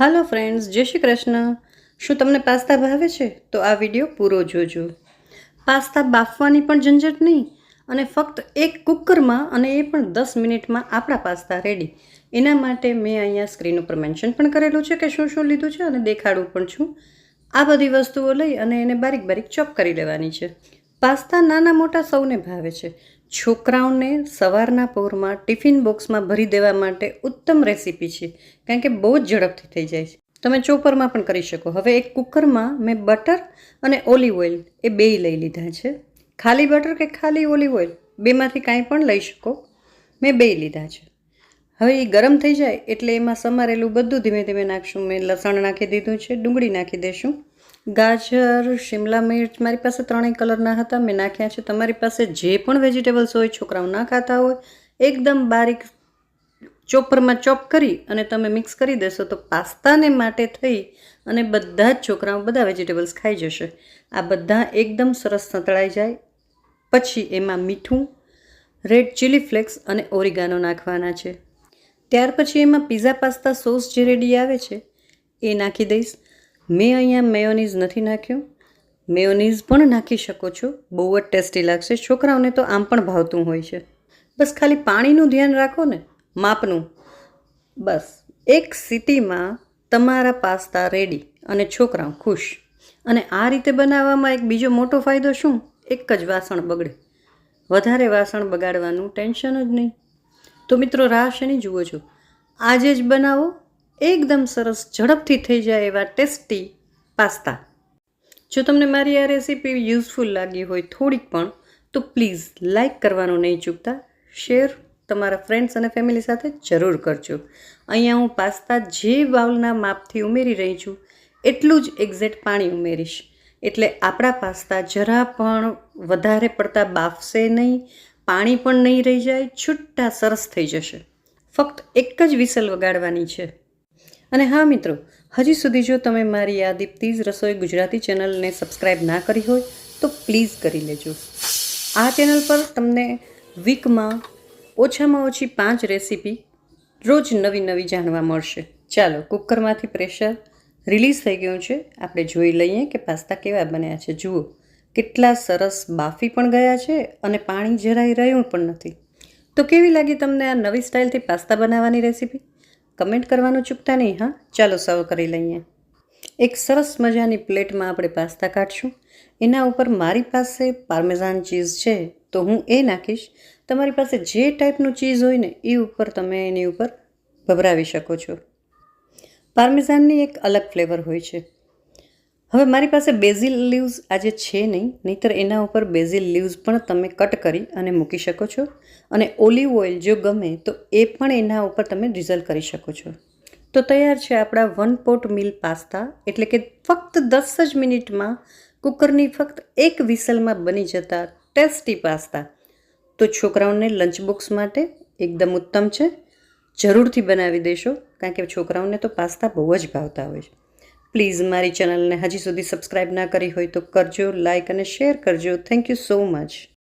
હાલો friends, જય શ્રી કૃષ્ણ. શું તમને પાસ્તા ભાવે છે? તો આ વીડિયો પૂરો જોજો. પાસ્તા બાફવાની પણ ઝંઝટ નહીં, અને ફક્ત એક કુકરમાં અને એ પણ દસ મિનિટમાં આપણા પાસ્તા રેડી. એના માટે મેં અહીંયા સ્ક્રીન ઉપર મેન્શન પણ કરેલું છે કે શું શું લીધું છે અને દેખાડું પણ છું. આ બધી વસ્તુઓ લઈ અને એને બારીક બારીક ચોપ કરી લેવાની છે. પાસ્તા નાના મોટા સૌને ભાવે છે. છોકરાઓને સવારના પોરમાં ટિફિન બોક્સમાં ભરી દેવા માટે ઉત્તમ રેસીપી છે, કારણ કે બહુ જ ઝડપથી થઈ જાય છે. તમે ચોપરમાં પણ કરી શકો. હવે એક કુકરમાં મેં બટર અને ઓલિવ ઓઇલ એ બેય લઈ લીધા છે. ખાલી બટર કે ખાલી ઓલિવ ઓઇલ? બેમાંથી કાંઈ પણ લઈ શકો. મેં બેય લીધા છે. હવે એ ગરમ થઈ જાય એટલે એમાં સમારેલું બધું ધીમે ધીમે નાખશું. મેં લસણ નાખી દીધું છે, ડુંગળી નાખી દઈશું ગાજર, શિમલા મિર્ચ, મારી પાસે ત્રણેય કલરના હતા. મેં નાખ્યા છે. તમારી પાસે જે પણ વેજીટેબલ્સ હોય, છોકરાઓ ના ખાતા હોય, એકદમ બારીક ચોપરમાં ચોપ કરી અને તમે મિક્સ કરી દેશો તો પાસ્તાને માટે થઈ અને બધા જ છોકરાઓ બધા વેજીટેબલ્સ ખાઈ જશે. આ બધા એકદમ સરસ સંતળાઈ જાય. પછી એમાં મીઠું રેડ ચીલી ફ્લેક્સ અને ઓરિગાનો નાખવાના છે. ત્યાર પછી એમાં પીઝા પાસ્તા સોસ જે રેડી આવે છે, એ નાખી દઈશ. મેં અહીંયા મેયોનીઝ નથી નાખ્યું. મેયોનીઝ પણ નાખી શકો છો. બહુ જ ટેસ્ટી લાગશે. છોકરાઓને તો આમ પણ ભાવતું હોય છે. બસ ખાલી પાણીનું ધ્યાન રાખો ને. માપનું. બસ. એક સિટીમાં તમારા પાસ્તા રેડી અને છોકરાઓ ખુશ. અને આ રીતે બનાવવામાં એક બીજો મોટો ફાયદો શું? એક જ વાસણ બગડે. વધારે વાસણ બગાડવાનું ટેન્શન જ નહીં. તો મિત્રો રાહ શેની જુઓ છો? આજે જ બનાવો. એકદમ સરસ, ઝડપથી થઈ જાય એવા ટેસ્ટી પાસ્તા. જો તમને મારી આ રેસીપી યુઝફુલ લાગી હોય થોડીક પણ, તો પ્લીઝ લાઈક કરવાનું નહીં ચૂકતા. શેર તમારા ફ્રેન્ડ્સ અને ફેમિલી સાથે જરૂર કરજો. અહીંયા હું પાસ્તા જે બાઉલના માપથી ઉમેરી રહી છું, એટલું જ એક્ઝેક્ટ પાણી ઉમેરીશ. એટલે આપણા પાસ્તા જરા પણ વધારે પડતા બાફશે નહીં, પાણી પણ નહીં રહી જાય, છૂટા સરસ થઈ જશે. ફક્ત એક જ વિસલ વગાડવાની છે. અને હા મિત્રો, હજી સુધી જો તમે મારી આ દીપ્તિઝ રસોઈ ગુજરાતી ચેનલને સબસ્ક્રાઈબ ના કરી હોય, તો પ્લીઝ કરી લેજો. આ ચેનલ પર તમને વીકમાં ઓછામાં ઓછી પાંચ રેસીપી રોજ નવી નવી જાણવા મળશે. ચાલો, કુકરમાંથી પ્રેશર રિલીઝ થઈ ગયું છે. આપણે જોઈ લઈએ કે પાસ્તા કેવા બન્યા છે. જુઓ, કેટલા સરસ બાફી પણ ગયા છે અને પાણી જરાય રહ્યું પણ નથી. તો કેવી લાગી તમને આ નવી સ્ટાઇલથી પાસ્તા બનાવવાની રેસીપી? કમેન્ટ કરવાનું ચૂકતા નહીં, હા? ચાલો સર્વ કરી લઈએ. એક સરસ મજાની પ્લેટમાં આપણે પાસ્તા કાઢશું. એના ઉપર મારી પાસે પાર્મેઝાન ચીઝ છે, તો હું એ નાખીશ. તમારી પાસે જે ટાઈપનું ચીઝ હોય ને, એ ઉપર તમે એની ઉપર ભભરાવી શકો છો. પાર્મેઝાનની એક અલગ ફ્લેવર હોય છે. હવે મારી પાસે બેઝિલ લીવ્સ આજે છે નહીં, નહીંતર એના ઉપર બેઝિલ લીવ્સ પણ તમે કટ કરી અને મૂકી શકો છો. અને ઓલિવ ઓઇલ જો ગમે તો એ પણ એના ઉપર તમે ડ્રીઝલ કરી શકો છો. તો તૈયાર છે આપણા વન પોટ મિલ પાસ્તા, એટલે કે ફક્ત દસ જ મિનિટમાં કુકરની ફક્ત એક વિસલમાં બની જતા ટેસ્ટી પાસ્તા. તો છોકરાઓને લંચ બોક્સ માટે એકદમ ઉત્તમ છે. જરૂરથી બનાવી દેશો, કારણ કે છોકરાઓને તો પાસ્તા બહુ જ ભાવતા હોય છે. પ્લીઝ મારી ચેનલને હજી સુધી સબસ્ક્રાઈબ ના કરી હોય તો કરજો, લાઇક અને શેર કરજો. Thank you so much